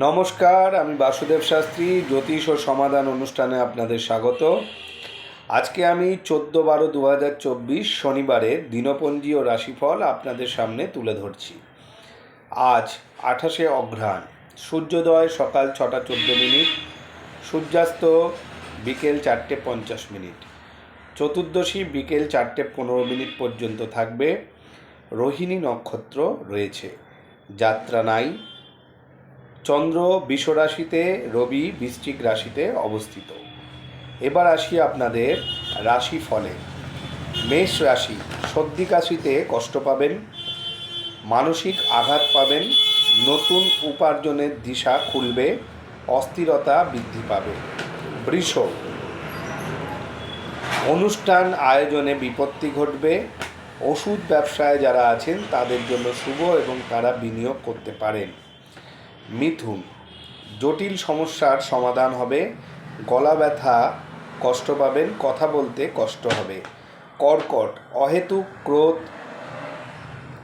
নমস্কার, আমি বাসুদেব শাস্ত্রী, জ্যোতিষ ও সমাধান অনুষ্ঠানে আপনাদের স্বাগত। আজকে আমি চোদ্দ বারো দু হাজার চব্বিশ শনিবারের দিনপঞ্জি ও রাশিফল আপনাদের সামনে তুলে ধরছি। আজ আঠাশে অঘ্রাণ, সূর্যোদয় সকাল ছটা চোদ্দ মিনিট, সূর্যাস্ত বিকেল চারটে পঞ্চাশ মিনিট, চতুর্দশী বিকেল চারটে পনেরো মিনিট পর্যন্ত থাকবে। রোহিণী নক্ষত্র রয়েছে, যাত্রা নাই চন্দ্র বিষ রাশিতে, রবি বৃশ্চিক রাশিতে অবস্থিত। এবার আসি আপনাদের রাশি ফলে মেষ রাশি, সর্দি কাশিতে কষ্ট পাবেন, মানসিক আঘাত পাবেন, নতুন উপার্জনের দিশা খুলবে, অস্থিরতা বৃদ্ধি পাবে। বৃষ, অনুষ্ঠান আয়োজনে বিপত্তি ঘটবে, ওষুধ ব্যবসায় যারা আছেন তাদের জন্য শুভ এবং তারা বিনিয়োগ করতে পারেন। মিথুন। জটিল সমস্যার সমাধান হবে। গলা ব্যথা, কষ্ট পাবেন, কথা বলতে কষ্ট হবে। কর্কট, অহেতুক ক্রোধ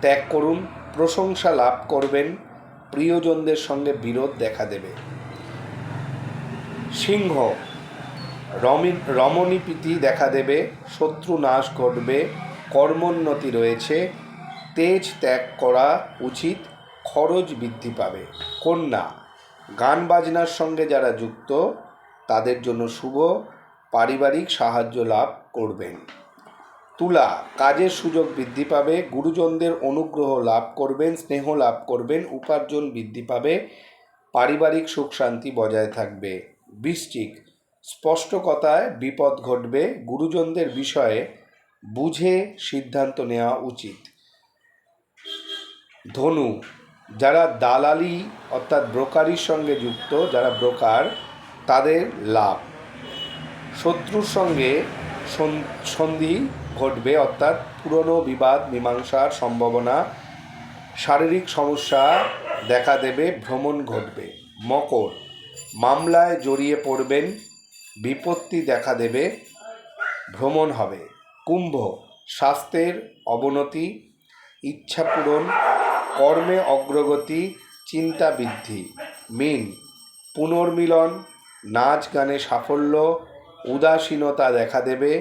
ত্যাগ করুন, প্রশংসা লাভ করবেন, প্রিয়জনদের সঙ্গে বিরোধ দেখা দেবে। সিংহ, রমি, রমণীপ্রীতি দেখা দেবে, শত্রু নাশ ঘটবে, কর্মোন্নতি রয়েছে, তেজ ত্যাগ করা উচিত খরচ বৃদ্ধি পাবে। কন্যা, গান বাজনার সঙ্গে যারা যুক্ত, তাদের জন্য শুভ পারিবারিক সাহায্য লাভ করবেন। তুলা, কাজের সুযোগ বৃদ্ধি পাবে, গুরুজনদের অনুগ্রহ লাভ করবেন, স্নেহ লাভ করবেন, উপার্জন বৃদ্ধি পাবে, পারিবারিক সুখ শান্তি বজায় থাকবে। বৃশ্চিক স্পষ্ট কথায় বিপদ ঘটবে, গুরুজনদের বিষয়ে বুঝে সিদ্ধান্ত নেওয়া উচিত। ধনু যারা দালালি অর্থাৎ ব্রোকারির সঙ্গে যুক্ত, যারা ব্রোকার, তাদের লাভ। শত্রুর সঙ্গে সন- সন্ধি ঘটবে অর্থাৎ পুরনো বিবাদ, মীমাংসার সম্ভাবনা, শারীরিক সমস্যা দেখা দেবে, ভ্রমণ ঘটবে, মকর। মামলায় জড়িয়ে পড়বেন, বিপত্তি দেখা দেবে, ভ্রমণ হবে। কুম্ভ, স্বাস্থ্যের অবনতি, ইচ্ছা পূরণ কর্মে অগ্রগতি, চিন্তা বৃদ্ধি। মিন, পুনর্মিলন, নাচ গানে সাফল্য, উদাসীনতা দেখা দেবে,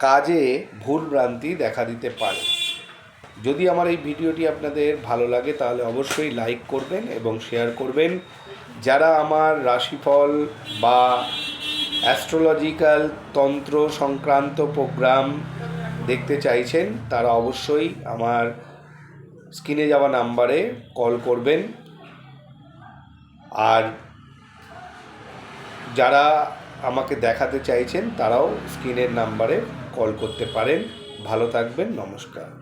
কাজে ভুলভ্রান্তি দেখা দিতে পারে। যদি আমার এই ভিডিওটি আপনাদের ভালো লাগে, তাহলে অবশ্যই লাইক করবেন এবং শেয়ার করবেন। যারা আমার রাশিফল বা অ্যাস্ট্রোলজিক্যাল তন্ত্র সংক্রান্ত প্রোগ্রাম দেখতে চাইছেন, তারা অবশ্যই আমার স্ক্রিনে যাওয়া নাম্বারে কল করবেন। আর যারা আমাকে দেখাতে চাইছেন, তারাও স্ক্রিনের নাম্বারে কল করতে পারেন। ভালো থাকবেন, নমস্কার।